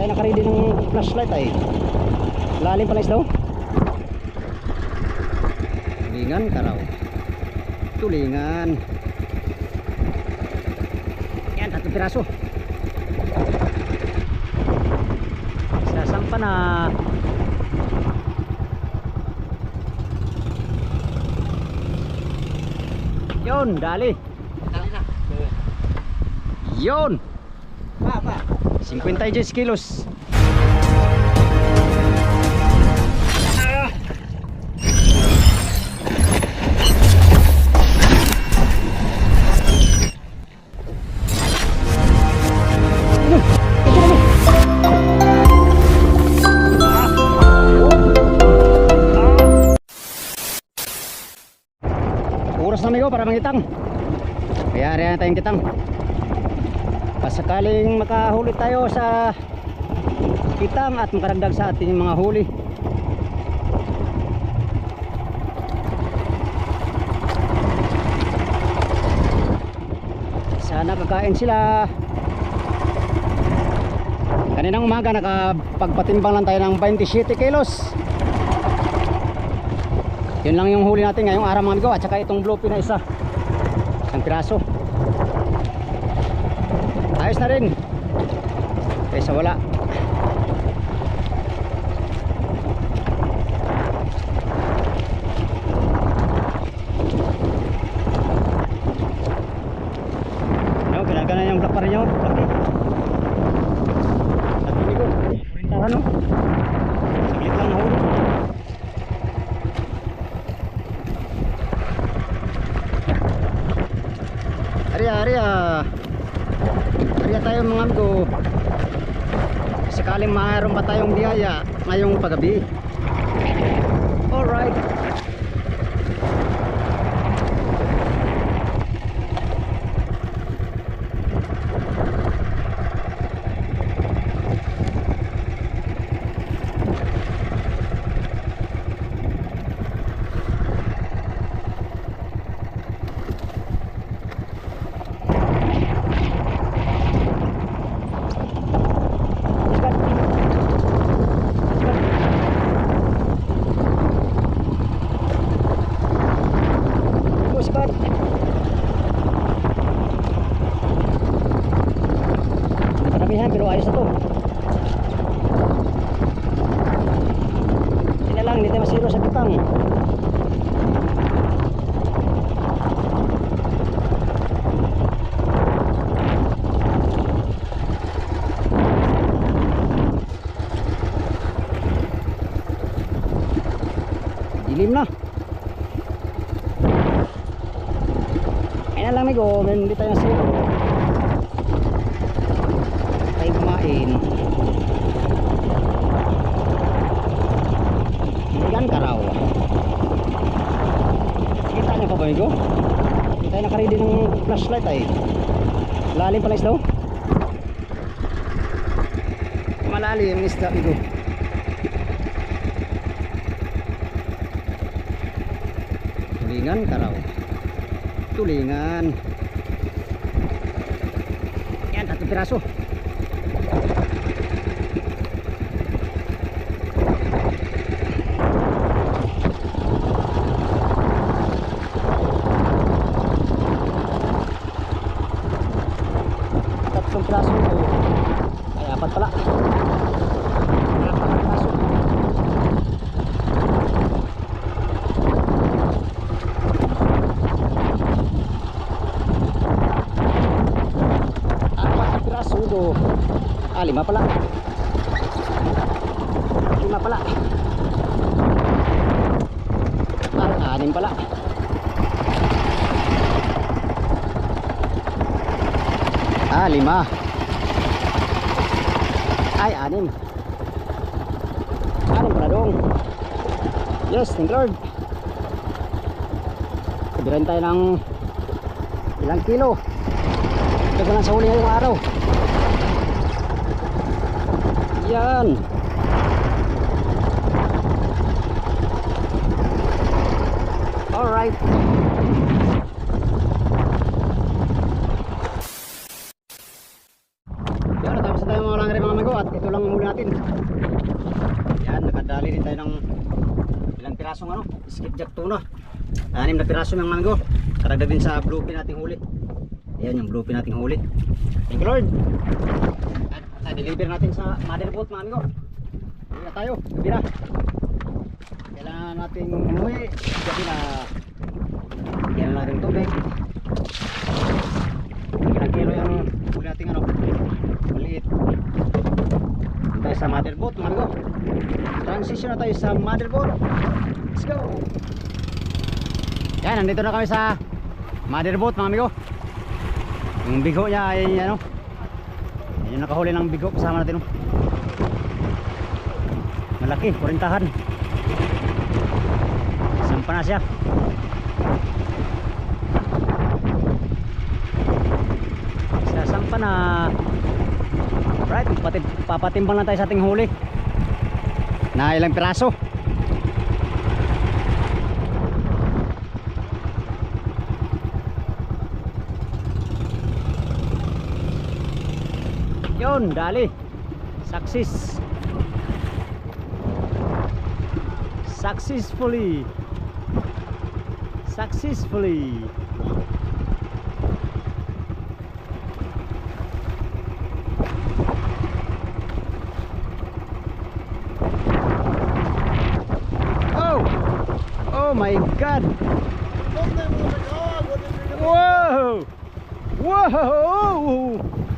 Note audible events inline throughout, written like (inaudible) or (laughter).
tayo nakaready ng flashlight ay. Lalim pala isdaw. Tulingan karaw. Tulingan. Yan, tatlong piraso. Sasampa na. Yun, dali. Yun. Pa, pa. 56 kilos. Oras na amigo para mangitang. Kaya riyan tayong kitang. Pasakaling makahuli tayo sa kitang at makaragdag sa ating mga huli. Sana kakain sila. Kaninang umaga nakapagpatimbang lang tayo ng 27 kilos. Yun lang yung huli natin ngayong araw mga amigo at saka itong bluefin na isa. Isang piraso. Ayos na rin. Kaysa wala. Ano, ginagana yung black pa rin yun. Laki. Laki ni ko. Ano? Saglit lang nahuli. Arya, arya. Arya tayo mga amigo. Sakaling mayroon pa tayong biyaya ngayong paggabi. Alright. Puspat. Nakaramihan pero ayos na to. Hindi lang, hindi tayo masiro sa kitang. Dilim na. Ayun na lang amigo, meron hindi tayo zero. Tayo kumain. Yan karaw. Kita niyo pa ba amigo? Hindi tayo nakaready ng flashlight ay. Lalim pala isdaw. Malalim ang isda amigo. Tulingan karaw tulingan yan tatlong piraso tatlong piraso ay apat pala apat na piraso apat na piraso do ah lima pala. Lima pala. Ah anim pala. Ah lima. Ay anim. Anim pala dong yes thank lord. Sabihin tayo ng ilang kilo. Ito lang sa huli ngayong araw. Yan. Alright. Yan, tapos tayo mga langri mga amigo at ito lang muli natin. Yan, nakadali din tayo ng ilang pirasong ano, skipjack tuna. Anim na piraso ng mango. Karagdag din sa bluefin nating huli. Ayan yung bluefin nating huli. Thank you Lord. At na-deliver natin sa motherboat mga amigo. Uwi na tayo, gabi na. Kailangan natin umuwi. Gabi na. Kailangan natin tubig. Ilang kilo yung huli natin ano. Maliit. Tayo sa motherboat mga amigo. Transition na tayo sa motherboat. Let's go. Yan, nandito na kami sa motherboat mga amigo. Yung bigo niya ay ano. Yung nakahuli ng bigo kasama natin. Oh. Malaki, kurintahan. Sampa na siya. Sasampa na. Right, patim papatimbang lang tayo sa ating huli. Na ilang piraso. Yun, dali. Success. Successfully. Successfully. Oh! Oh my god! Whoa! Whoa!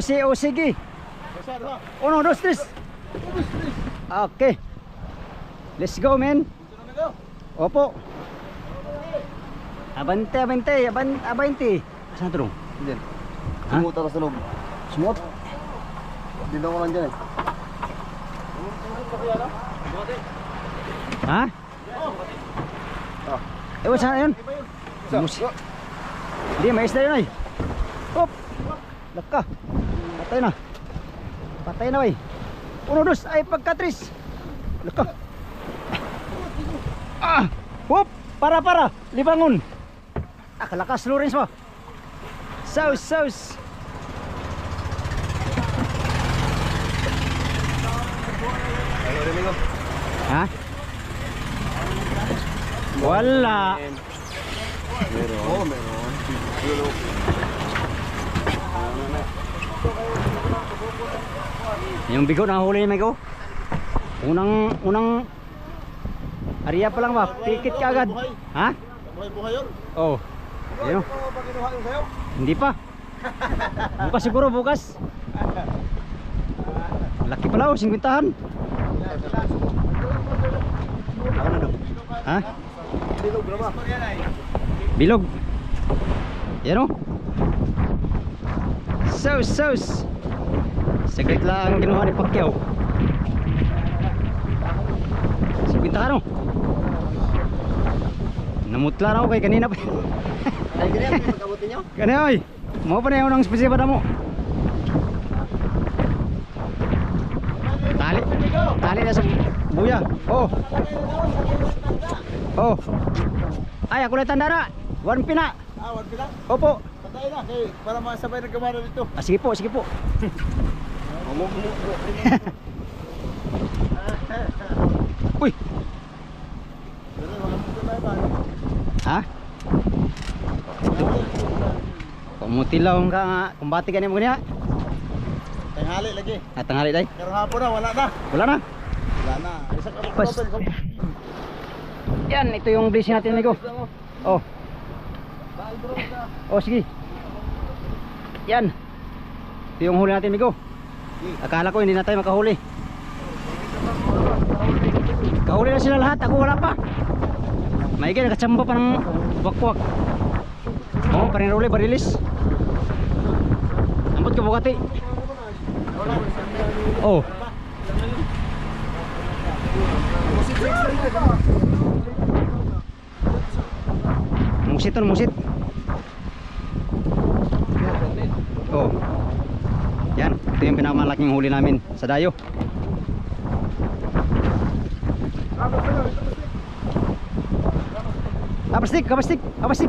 Oh, si oh, sige. Uno, dos, tres. Okay. Let's go, man. Opo. Abante, abante, abante, abante. Saan ito? Diyan. Ha? Sumuta ka sa loob. Sumot. Dito ko lang dyan eh. Ha? Ewan saan yun? Hindi, may isda yun ay. Hop! Laka. Patay na. Patay na ay. Uno, dos. Ay, pagkatris. Laka. Ah! Hop! Para, para. Libangon. Ah, kalakas, Lawrence mo. Saus, saus. Ha? Wala. Meron. Oo, meron. Yung bigo nahuli ni Mego. Unang unang Ariya pa lang ba? Tikit ka agad. Ha? buhay-buhay yun. Oh. Ayun. Hindi pa. Bukas siguro bukas. Laki pala oh, 50 Ako na daw. Ha? Dilog na ba? Bilog. Yan. Sauce, sauce. Saglit lang ang ginawa ni Pacquiao. 50 ka no? Namutla na ako kay kanina pa. Ay, ganyan. Pagkabuti nyo? Kani (laughs) oy. Mo pa na yung mo. Tali. Tali na sa buya. Oh. Oh. Ay, ako na tandara. One pina. Ah, one pilang. Opo. Patay na. Kay, para masabay ng kamara dito. Ah, sige po, sige po. (laughs) (laughs) Uy, ha? Pamutilaw ka nga. Kumbati ka niya mo niya. Tanghali lagi. At tanghali day. Pero hapon na, wala na. Wala na. Wala na. Isa ka Pas. Yan, ito yung blessing natin, amigo. Oh. Oh, sige. Yan. Ito yung huli natin, amigo. Akala ko hindi na tayo makahuli. Kahuli na sila lahat, ako wala pa. Maigi, nakachamba pa ng wakwak. Oo, oh, parinruli, barilis. Ambot ka bukati. Oh. Musit. Musit, musit. Ito yung pinakamalaking huli namin sa dayo. Kapastik, kapastik, kapastik.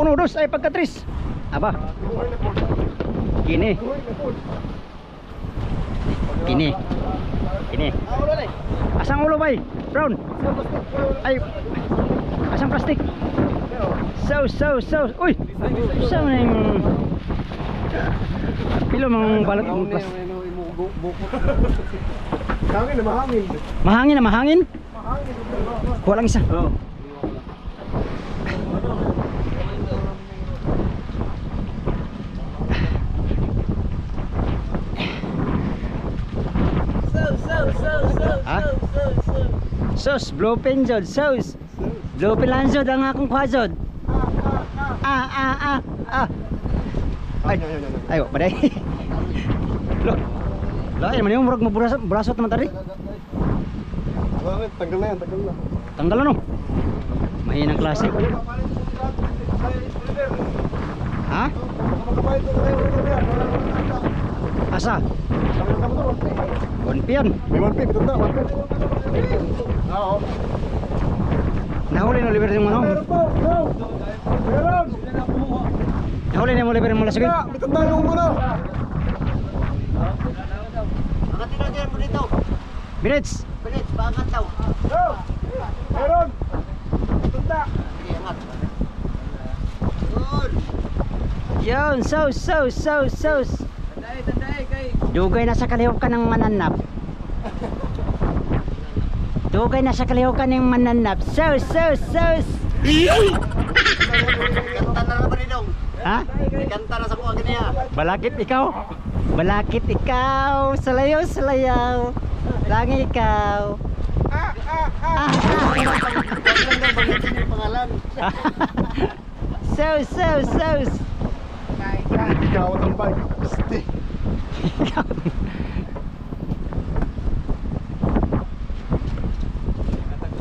Uno, dos, ay pagkatris. Aba. Kini. Kini. Kini. Asang ulo bay? Brown. Ay. Asang plastik? So, so, so. Uy. Sa man yung Pilo mang balat ng plastik. Kami na mahangin. Mahangin na mahangin. Kuha lang isa. Oo. Sus, blowpin jod, sus. Blowpin lang jod ang akong kuha jod. Ah, ah, ah, ah. Ay, ayo, baday. Lo. Lo, ay man yung murag maburasot, burasot naman tadi. Bakit? Tanggal na yan, tanggal na. Tanggal ano? Mahinang klase. Ha? Na. Asa? Konpian. May 1P, bitong na, 1P. Oo. Nahuli na Oliver yung ano? Meron po, no. Meron. Nahuli na yung Oliver yung malasugin? Kaya, bitong na yung muna. Minutes. Yo. Meron. Bitong na. Yun, so, so, so, so. Dugay na sa kalihok ka ng mananap. (laughs) Dugay na sa kalihok ka ng mananap. So, so, so. Kanta na naman nilong. Ha? Kanta na sa kuha ganyan. Balakit ikaw. Balakit ikaw. Salayaw, salayaw. Langi ikaw. Ah, ah, Ah, ah. So, so, so. Ikaw ang bike. Stick. (laughs) Lupin. Ah, kadyo lagi na oh. Yaya kadyo eh.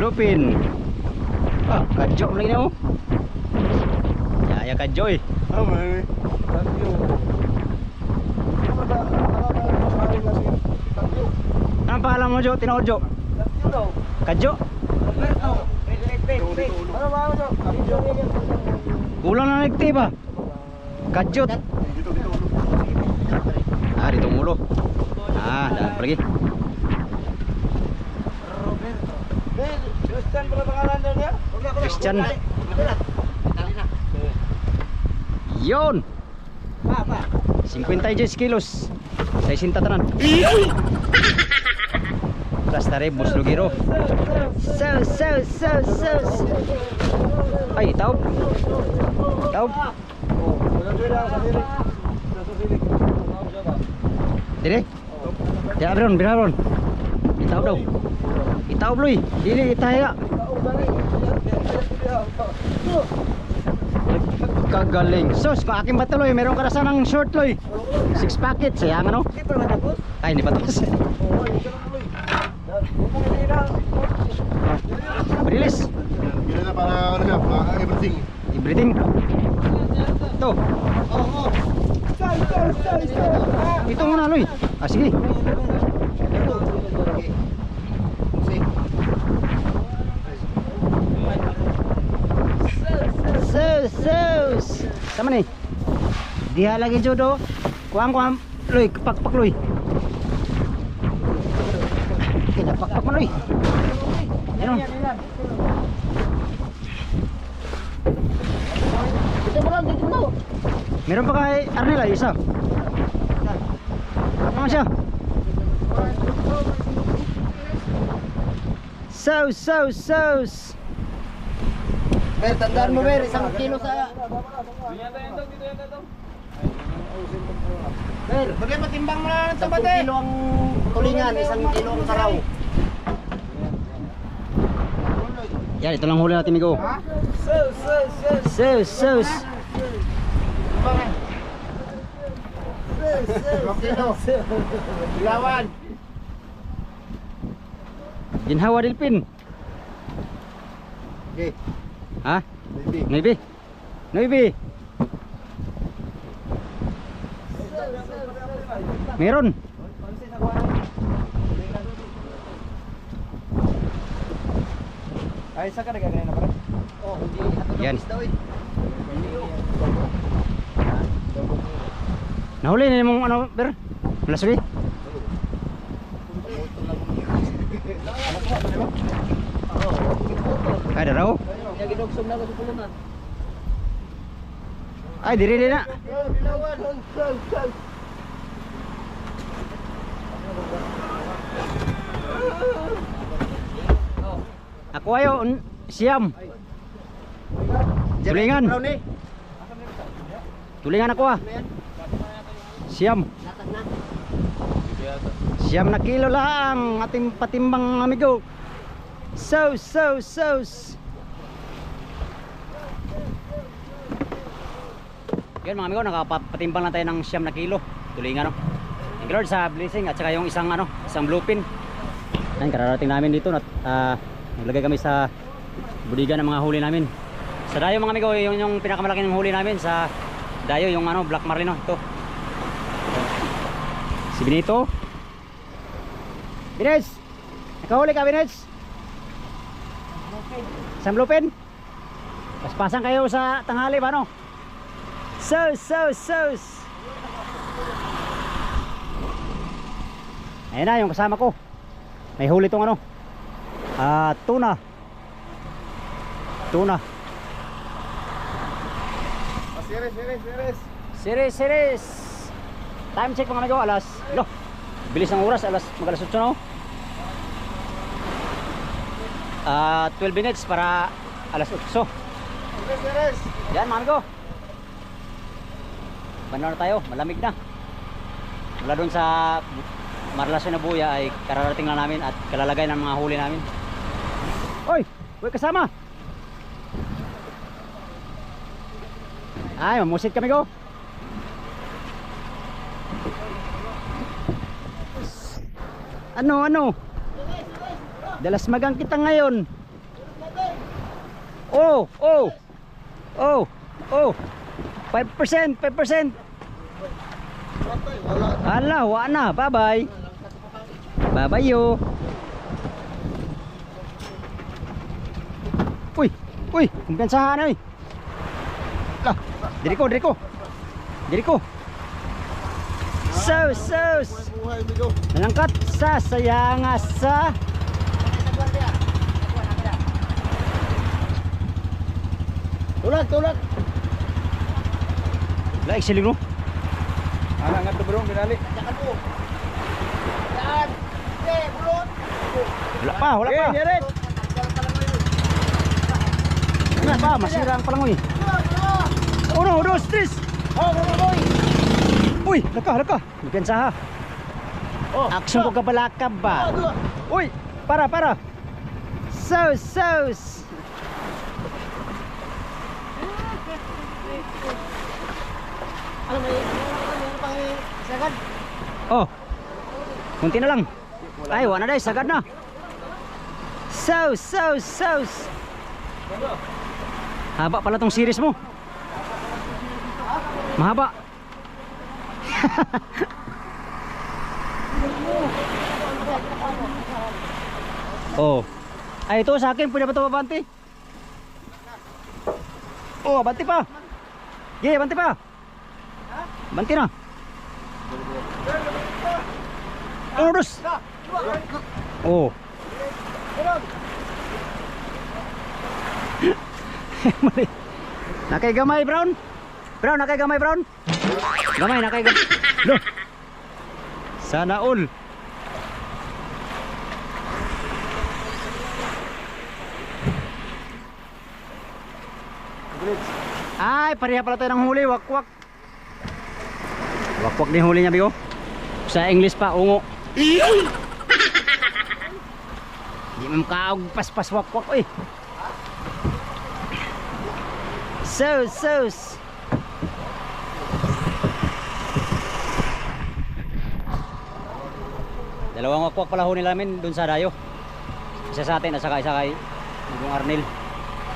Ah, may. Thank you. Ano ba? Ano ba? Maraming nasi. Thank you. Anong pangalan mo Jo? Tinood Jo? Thank you daw. Kadyo? Ano ba ano? Video. Kulang na nagti ba? Kadyo. Dito dito ulo. Ah, dito ang ulo. Ah, daan pa lagi. Christian pala pangalan daw niya? Christian. Yon. 56 kilos. Sa isinta tanan. Basta rin, muslugiro. So, so, so, so. Ay, taob. Taob. Oh. Dire. Ya, Bron, Bron. Itaob daw. Itaob, Loy. Dili, itaya. Kagaling. Sus, kung aking bato, Loy, meron ka na sanang short, Loy. Six packets, sayang ano? Ay, hindi pa tapos. (laughs) Brilis. Gila na para ano siya, para everything. Everything. Ito. Ito muna, Loy. Ah, sige. Sus, sus. Sama nih. Dia lagi jodoh. Kuang kuang. Loy, pakpak Loy. Tidak pakpak Loy. Ano? Meron pa kay Arnel ay isa. Ano siya? So, so, so. Ber, tandaan mo Ber, isang kilo sa... Ber, bagay matimbang mo na ng tabat eh. kilo ang tulingan, isang kilo ang karaw. Yan, ito lang huli natin, Migo. Sus, sus, sus. Sus, sus. Ilawan. Ginhawa Dilpin. Okay. Ha? Baby. Noibi? Noibi? Meron. Ay, saan ka nagagana na pala? Oh, hindi. Yan. Nahuli na mong ano, Ber? Malasugi? Ay, daraw? Na ako sa pulunan. Ay, diri diri na. Ilawan. Sus, sus. Ako ayo, un- siyam. Tulingan. Tulingan ako ah. Siyam. Siyam na kilo lang ating patimbang amigo. So, so, so. Yan mga amigo, nakapatimbang lang tayo ng siyam na kilo. Tulingan no. Thank you Lord sa blessing at saka yung isang ano, isang bluepin. Yan, kararating namin dito at ah, naglagay kami sa budiga ng mga huli namin. Sa dayo mga amigo, yung, yung pinakamalaki ng huli namin sa dayo yung ano, black marlin no, ito. Si Benito. Bines! Nakahuli ka, Bines? Isang bluepin? Paspasan kayo sa tanghali ba, no? So, so, so. Ayan na, yung kasama ko. May huli tong ano. Ah, tuna. Tuna. Ah, Series, series, series. Series, series. Time check mga amigo, alas. Lo, bilis ng oras, alas mag alas 8 no. Ah, 12 minutes para alas 8. Series, series. Yan mga amigo. Banda na tayo, malamig na. Mula doon sa Marlason na buya ay kararating lang namin at kalalagay ng mga huli namin. Oy, uy kasama. Ay, mamusit kami go. Ano, ano? Dalas magang kita ngayon. Oh, oh. Oh, oh. 5%, 5%. Wala. Ala, wa na. Bye-bye. Bye-bye yo. Uy, kumpiyansahan oy. Lah, diri ko, diri ko. Diri ko. So, so, nalangkat sa sayanga sa Tulak, tulak. Laik siling no. Ana nga to bro, ginali. Yan. Eh, bulot. Wala pa, wala pa. Okay, Wala pa, masira ang palangoy. Uno, dos, tres. Oh, boy. Uy, laka, laka. Kumpiyansa ha. Oh. Action ko kabalakab ba? Uy, para, para. So, so. Ano ano pang sagad? Oh. Kunti na lang. Ay, wala na dai, sagad na. So, so, so. Haba pala tong series mo. Mahaba. (laughs) oh. Ay, ito sa akin. Pwede ba ito mabanti? Oh, banti pa. Yeah, banti pa. Banti na. Urus. Oh. (laughs) Mali. Nakay gamay brown. Brown nakay gamay brown. Gamay nakay gamay. Lo. Sana all. Ay, pareha pala tayo ng huli, wakwak. Wakwak din huli niya, bigo. Sa English pa, ungo. Di man kaog paspas wakwak, oy. Sus, sus. Dalawang wakwak pala ho nila namin dun sa dayo. Isa sa atin at saka isa kay yung Arnel.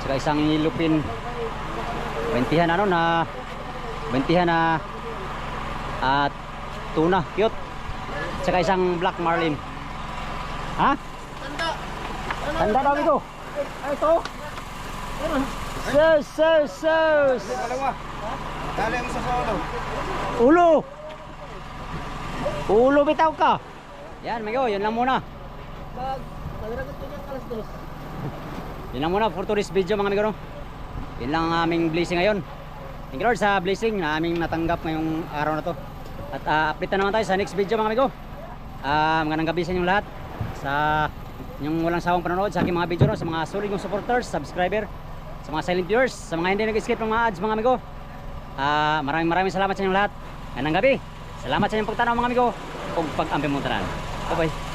Saka isang lupin. Bentihan ano na bentihan na at tuna, cute. Saka isang black marlin. Ha? Tanda. Tanda daw ito. Ay, ito. Sus, sus, sus. Dalawa. Dali isa sa ulo. Ulo. Ulo bitaw ka. Yan, Migo, yun lang muna. Yun lang muna for today's video mga amigo no. Yun lang ang aming blessing ngayon. Thank you Lord sa blessing na aming natanggap ngayong araw na to. At uh, update na naman tayo sa next video mga amigo. Ah, magandang gabi sa inyong lahat. Sa yung walang sawang panonood sa aking mga video no, sa mga solid kong supporters, subscriber, sa mga silent viewers, sa mga hindi nag-skip ng mga ads mga amigo. Ah, maraming maraming salamat sa inyong lahat. Ngayong gabi. Salamat sa inyong pagtanaw mga amigo. Ug pag-ampi mo tanan. Bye-bye.